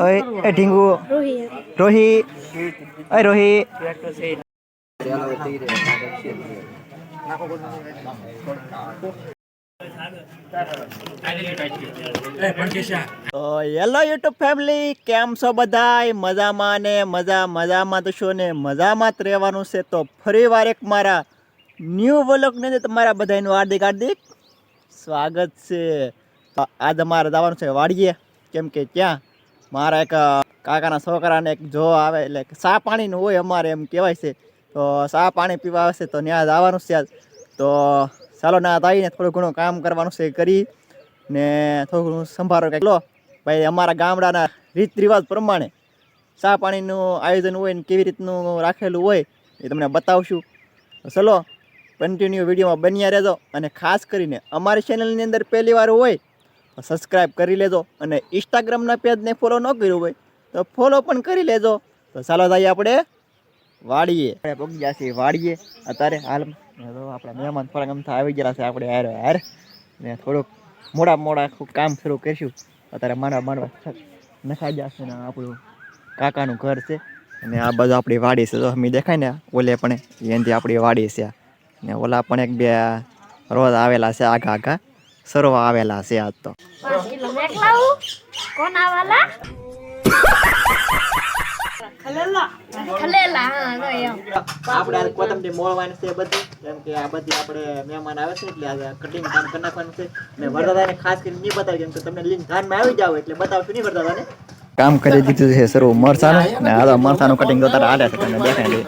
ઓય એ ઢીંગુ. રોહી ઓય રોહી. તો હેલો યુટ્યુબ ફેમિલી કેમ છો બધાય? મજામાં ને મજા મજામાં તો છો ને? મજામાં જ રહેવાનું છે. તો ફરી વાર એક મારા ન્યૂ વ્લોગને અંદર તમારા બધાનું હાર્દિક હાર્દિક સ્વાગત છે. તો આજે મારે જવાનું છે વાડીએ. કેમ કે ત્યાં મારા એક કાકાના છોકરાને એક જો આવે, એટલે સા પાણીનું હોય અમારે એમ કહેવાય છે. તો સા પાણી પીવા આવશે તો ત્યાં આવવાનું છે આજ. તો ચાલો ના આવીને થોડું ઘણું કામ કરવાનું છે કરી ને થોડું ઘણું સંભાળો કંઈક. લો, ભાઈ, અમારા ગામડાના રીત રિવાજ પ્રમાણે ચા પાણીનું આયોજન હોય ને કેવી રીતનું રાખેલું હોય એ તમને બતાવશું. ચલો કન્ટિન્યુ વિડીયોમાં બન્યા રહેજો અને ખાસ કરીને અમારી ચેનલની અંદર પહેલી વાર હોય સબસ્ક્રાઈબ કરી લેજો અને ઇન્સ્ટાગ્રામના પેજને ફોલો ન કર્યું હોય તો ફોલો પણ કરી લેજો. તો ચાલો ભાઈ આપણે વાડીએ આપણે પગ ગયા છીએ વાડીએ અત્યારે હાલ આપણા મહેમાન થોડાક અમથા આવી ગયા છે, આપણે હાર હાર. ને થોડુંક મોડા મોડા કામ શરૂ કરીશું અત્યારે માંડવા માંડવા નખાઈ જશે ને આપણું કાકાનું ઘર છે. અને આ બધું આપણી વાડી છે તો અમે દેખાય ને, ઓલે પણ એનાથી આપણી વાડી છે. ને ઓલા પણ એક બે રોજ આવેલા છે, આઘા આગા સરવા આવેલા છે આજ તો. આપણે કોથમરી મોળવાની છે બધી. કેમ કે આ બધી આપણે મહેમાન આવે છે એટલે આજે કટિંગ કામ કરી નાખવાનું છે. મેં વરદાદાને ખાસ કરીને નહીં બતાવી કેમ કે તમને લિંક ધ્યાનમાં આવી જાવ એટલે બતાવશું નહીં વરદાદાને કામ કરી દીધું છે શરૂ મરસાનું ને આ મરસાનું કટિંગ તો તારે હાલે છે તમને દેખાય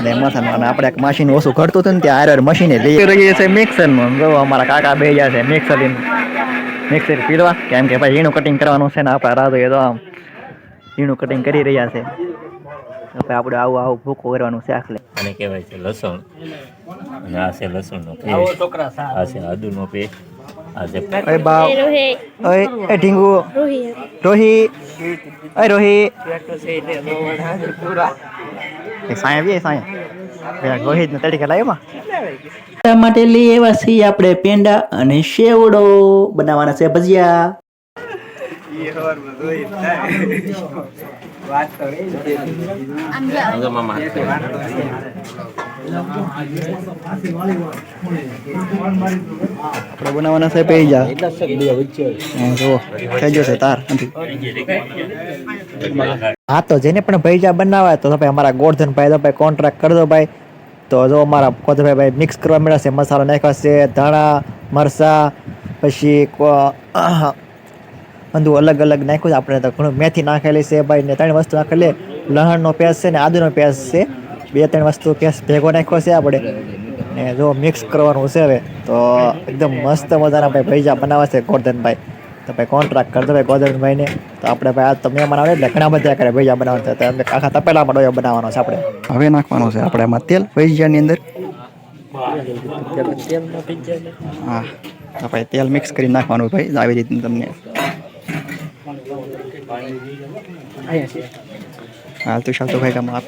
અને મરસાનું અને આપણે એક મશીન ઓછું ઘટતું હતું ને ત્યાં આયર મશીને લઈ રહીએ છે મિક્સરમાં જો અમારા કાકા બે ગયા છે મિક્સર મિક્સર પીડવા કેમ કે ભાઈ હીણું કટિંગ કરવાનું છે ને આપણા એ તો આમ ઝીણું કટિંગ કરી રહ્યા છે. હવે આપણે આવું આવું ભૂકો કરવાનું છે આખલે. અને કહેવાય છે લસણ. અને આ છે લસણનો પેસ્ટ આ છે આદુનો પેસ્ટ આ છે. ઓય બાવ રોહે. ઓય એ ઢીંગુ. રોહી રોહી. ઓય રોહી. સાયા બી સાયા રોહિત ને તડીકે લાવ્યો માં માટે લઈ એવા છીએ આપણે પેંડા અને શેવડો. બનાવવાના છે ભજીયા. આપણે બનાવવાના છે પૈજા હા જો થઈ જશે તાર નથી હા તો જેને પણ ભૈજા બનાવે તો ભાઈ અમારા ગોરધન ભાઈ તો ભાઈ કોન્ટ્રાક્ટ કરી દો ભાઈ. તો જો અમારા કોધભાઈ ભાઈ મિક્સ કરવા મળ્યા છે, મસાલો નાખ્યો છે, ધાણા મરસા પછી કો- બધું અલગ અલગ નાખ્યું છે. આપણે તો ઘણું મેથી નાખેલી છે ભાઈ ને ત્રણ વસ્તુ નાખેલી લહણનો પેસ્ટ છે ને આદુનો પેસ્ટ છે. બે ત્રણ વસ્તુ પેસ્ટ ભેગો નાખ્યો છે આપણે. ને જો મિક્સ કરવાનું છે હવે તો એકદમ મસ્ત મજાના ભાઈ ભૈજા બનાવે છે ગોરધનભાઈ. તો ભાઈ કોન્ટ્રાક્ટ કરતો ભાઈ ગોરધનભાઈને. તો આપણે ભાઈ આ તમે બનાવે એટલે ઘણા બધા કરે ભૈજા બનાવવાના છે. તો એમને આખા તપેલામાં ડોયો બનાવવાનો છે આપણે. હવે નાખવાનું છે આપણે એમાં તેલ ભૈજાની અંદર. હા. તો ભાઈ તેલ મિક્સ કરી નાખવાનું ભાઈ આવી રીતનું તમને હાલ તો ચાલતો ભાઈ કામ આપ.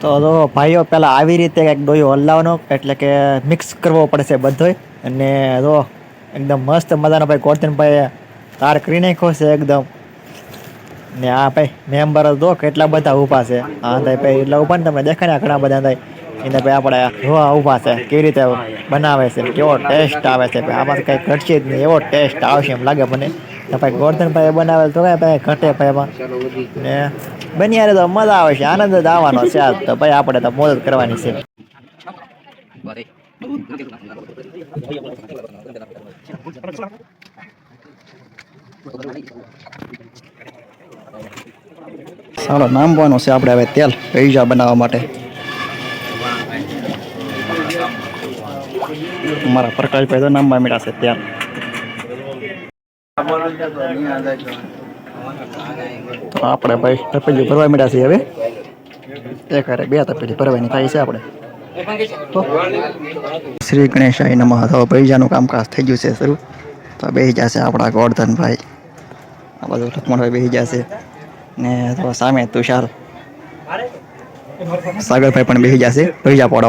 તો જો ભાઈઓ પેલા આવી રીતે કંઈક ડોયો હલાવવાનો, એટલે કે મિક્સ કરવો પડશે બધોય. અને જો એકદમ મસ્ત મજાનો ભાઈ ગોર્ધનભાઈ તાર કરી નાખ્યો છે એકદમ. ને આ ભાઈ મેમ્બર જો કેટલા બધા ઊભા છે. હા ભાઈ ભાઈ, એટલા ઊભા ને તમને દેખાય ઘણા બધા ભાઈ એને ભાઈ આપણે જોવા ઊભા છે, કેવી રીતે બનાવે છે, કેવો ટેસ્ટ આવે છે આમાં કંઈ ઘટશે જ નહીં, એવો ટેસ્ટ આવશે એમ લાગે મને. તો ભાઈ ગોર્ધનભાઈ બનાવેલ તો કાંઈ ભાઈ ઘટે ભાઈ એમાં. ને બની તો મજા આવે છે, આનંદ જ આવવાનો છે આજ તો. ભાઈ આપણે તો મોજ કરવાની છે. ચાલો નામવાનો છે આપણે હવે તેલ પૈસા બનાવવા માટે. મારા પ્રકાશભાઈ તો નામવા મીડા છે ત્યાં. તો આપણે ભાઈ તપેલી ભરવા મળ્યા છીએ હવે. એક અરે બે તપેલી ભરવાની થાય છે આપણે. શ્રી ગણેશાય નમઃ. તો ભૈજાનું કામકાજ થઈ ગયું છે શરૂ. તો બેસી જશે આપણા ગોર્ધનભાઈ આ બધું લક્ષ્મણભાઈ બેસી જશે. ને તો સામે તુષાર. સાગરભાઈ પણ બેસી જશે. ભૈજા પડો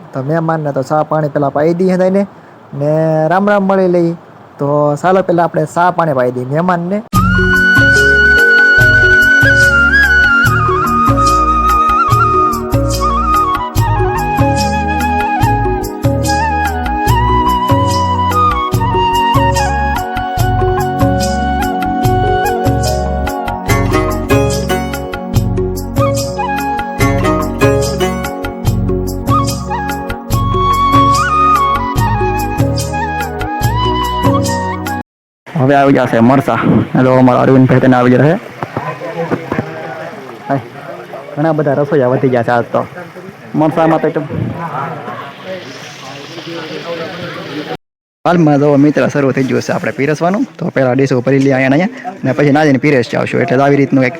તો મહેમાનને તો ચા પાણી પહેલાં પાઈ દઈએ થઈને ને રામ રામ મળી લઈ. તો ચાલો પહેલાં આપણે ચા પાણી પાઈ દઈએ મહેમાનને. હવે આવી જશે મરસા. હેલો અમારા અરવિંદભાઈ તેને આવી જશે હાય. ઘણા બધા રસોઈયા વધી ગયા છે આજ તો. મરસામાં તો હાલમાં જો મિત્ર શરૂ થઈ ગયું છે આપણે પીરસવાનું. તો પહેલાં ડીશો ભરી લઈએ અહીંયા ને અહીંયા. ને પછી નાજીને પીરસ આવશું. એટલે આવી રીતનું એક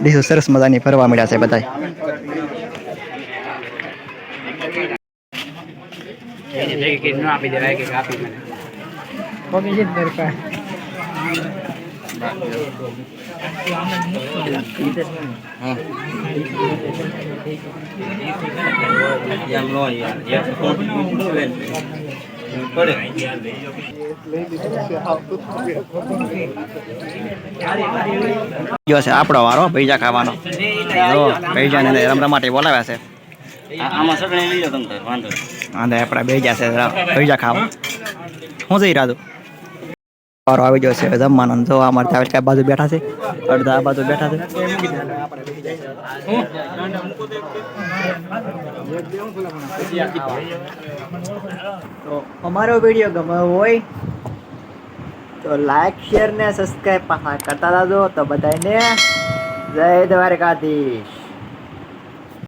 ડીશો સરસ મજાની ફરવા મળ્યા છે બધાય છે આપણો વારો પૈસા ખાવાનો. જો પૈસાને માટે બોલાવ્યા છે. આમાં સગણી લઈ લો તમને વાંધો અને આપણે બે ગયા છે પૈસા ખાવા. શું જઈ રહ્યા વારો આવી ગયો છે. અમારે ત્યાં કઈ બાજુ બેઠા છે. અડધા બાજુ બેઠા છે. અમારો વીડિયો ગમ્યો હોય તો લાઈક શેર ને સબસ્ક્રાઈબ પાછા કરતા દાદો તો બધાને જય દ્વારકાધીશ.